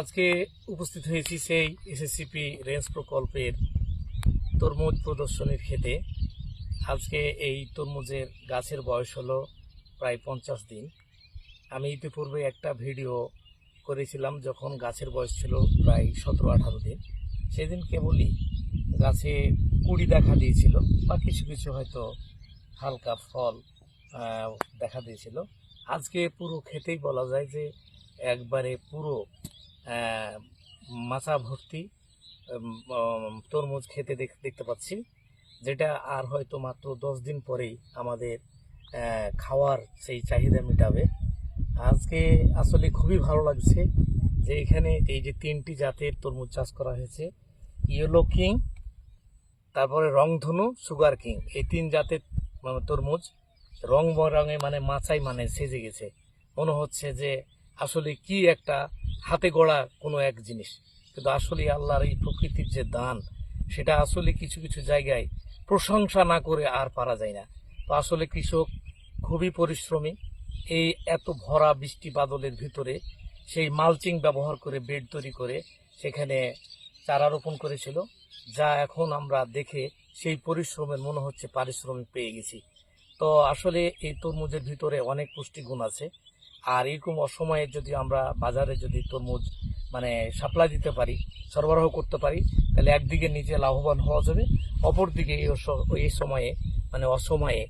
আজকে উপস্থিত হয়েছি সেই এসএসসিপি রেঞ্জ প্রকল্পের তরমুজ প্রদর্শনীর ক্ষেতে। আজকে এই তরমুজের গাছের বয়স হলো প্রায় পঞ্চাশ দিন। আমি ইতিপূর্বে একটা ভিডিও করেছিলাম যখন গাছের বয়স ছিল প্রায় সতেরো আঠারো দিন। সেদিন কেবলই গাছে কুড়ি দেখা দিয়েছিল বা কিছু কিছু হয়তো হালকা ফল দেখা দিয়েছিল। আজকে পুরো খেতেই বলা যায় যে একবারে পুরো মাচা ভর্তি তরমুজ খেতে দেখতে পাচ্ছি, যেটা আর হয়তো মাত্র দশ দিন পরেই আমাদের খাওয়ার সেই চাহিদা মেটাবে। আজকে আসলে খুবই ভালো লাগছে যে এখানে এই যে তিনটি জাতের তরমুজ চাষ করা হয়েছে, ইয়েলো কিং, তারপরে রংধনু, সুগার কিং। এই তিন জাতের মানে তরমুজ রং রঙে মানে মাচাই মানে সেজে গেছে। মনে হচ্ছে যে আসলে কি একটা হাতে গড়া কোনো এক জিনিস। কিন্তু আসলে আল্লাহর এই প্রকৃতির যে দান, সেটা আসলে কিছু কিছু জায়গায় প্রশংসা না করে আর পারা যায় না। তো আসলে কৃষক খুবই পরিশ্রমী। এই এত ভরা বৃষ্টি বাদলের ভিতরে সেই মালচিং ব্যবহার করে বেড তৈরি করে সেখানে চারা রোপণ করেছিল, যা এখন আমরা দেখে সেই পরিশ্রমের মনে হচ্ছে পারিশ্রমিক পেয়ে গেছি। তো আসলে এই তরমুজের ভিতরে অনেক পুষ্টিগুণ আছে। আর এরকম অসময়ে যদি আমরা বাজারে যদি তরমুজ মানে সাপ্লাই দিতে পারি, সরবরাহ করতে পারি, তাহলে একদিকে নিজে লাভবান হওয়া যাবে, অপরদিকে এই সময়ে মানে অসময়ে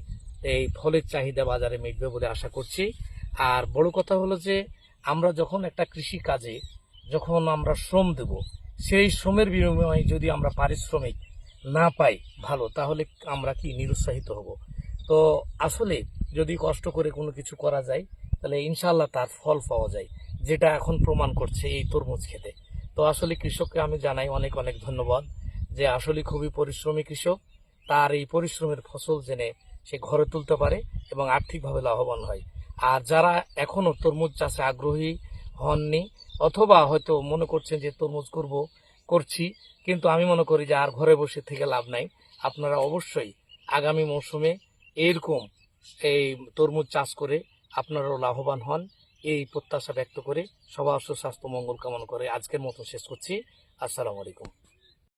এই ফলের চাহিদা বাজারে মিটবে বলে আশা করছি। আর বড় কথা হলো যে, আমরা যখন একটা কৃষি কাজে যখন আমরা শ্রম দেব, সেই শ্রমের বিনিময়ে যদি আমরা পারিশ্রমিক না পাই ভালো, তাহলে আমরা কি নিরুৎসাহিত হব? তো আসলে যদি কষ্ট করে কোনো কিছু করা যায় তাহলে ইনশাল্লাহ তার ফল পাওয়া যায়, যেটা এখন প্রমাণ করছে এই তরমুজ খেতে। তো আসলে কৃষককে আমি জানাই অনেক অনেক ধন্যবাদ যে আসলে খুবই পরিশ্রমী কৃষক, তার এই পরিশ্রমের ফসল জেনে সে ঘরে তুলতে পারে এবং আর্থিকভাবে লাভবান হয়। আর যারা এখনও তরমুজ চাষে আগ্রহী হননি অথবা হয়তো মনে করছেন যে তরমুজ করব, করছি, কিন্তু আমি মনে করি যে আর ঘরে বসে থেকে লাভ নাই, আপনারা অবশ্যই আগামী মৌসুমে এরকম এই তরমুজ চাষ করে আপনারাও লাভবান হন। এই প্রত্যাশা ব্যক্ত করে সবার সুস্বাস্থ্য, মঙ্গল কামনা করে আজকের মতো শেষ করছি। আসসালামু আলাইকুম।